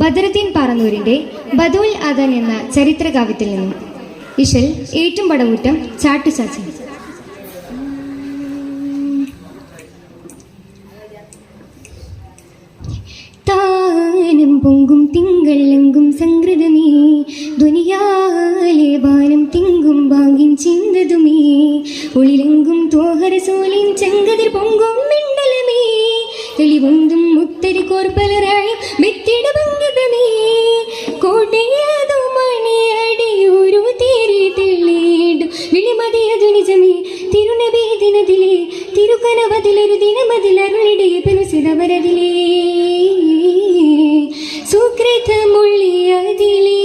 ബദറുദ്ദീൻ പാറന്നൂരിന്റെ ബദുൽ അദൻ എന്ന ചരിത്രകാവ്യത്തിൽ നിന്നും ഇഷൽ ഏറ്റും പടമുറ്റം ചാട്ടുചാച്ചി താനം പൊങ്കും തിങ്കളെങ്കും സംഗ്രതമേ ദുനിയാലെ ബാനം തിങ്കും ബാങ്കിൻ ചിന്തതുമേ ഒളിലെങ്കും തോഹര സോലിൻ ചെങ്കതിർ പൊങ്കും മിണ്ടലമേ തെളിവൊന്തും മുത്തരി കോർപ്പലരായും മെത്തിട ഭംഗിതമേ ദിനത്തിലെ തിരുക്കനവതിലൊരു ദിനമതിലരുളിടെ പെനുസിതവരതിലേ സുകൃതമുള്ളിയതിലേ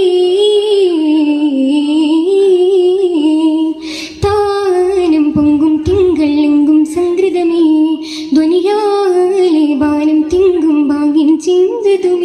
താനം പൊങ്കും തിങ്കളെങ്കും സംകൃതമേ ധ്വനിയാലെ ബാനം തിങ്കും ബാങ്ങിൻ ചിന്തതുമേ.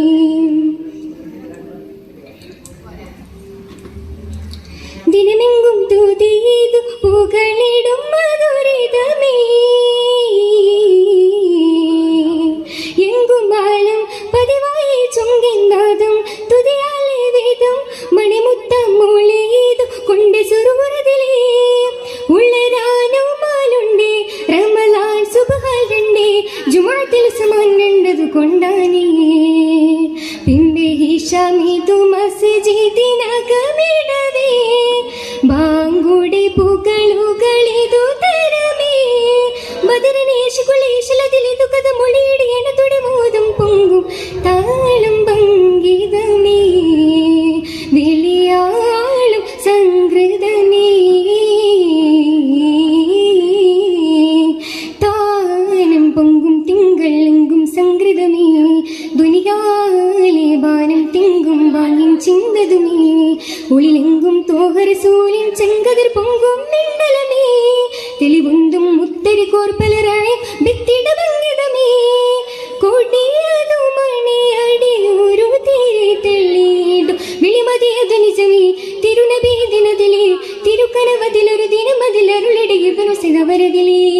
ജുമാത്തിൽ സമാൻ രണ്ടതു കൊണ്ടാനേ പിന്നെ ഹിഷമിതു മസ്ജിദിനകമിടവേ. ബാങ്കുടെ പുകളുകളിതു തരമേ. ബദരനേശുകുളേശലതിലിതു കഥ മൊഴിയുടെ എണതുടെ മോദം പൊങ്കും താളം വാങ്ങിൻ ചിന്തതുമേ ഉളിലെങ്കും തോഹര സിതവരതിലേ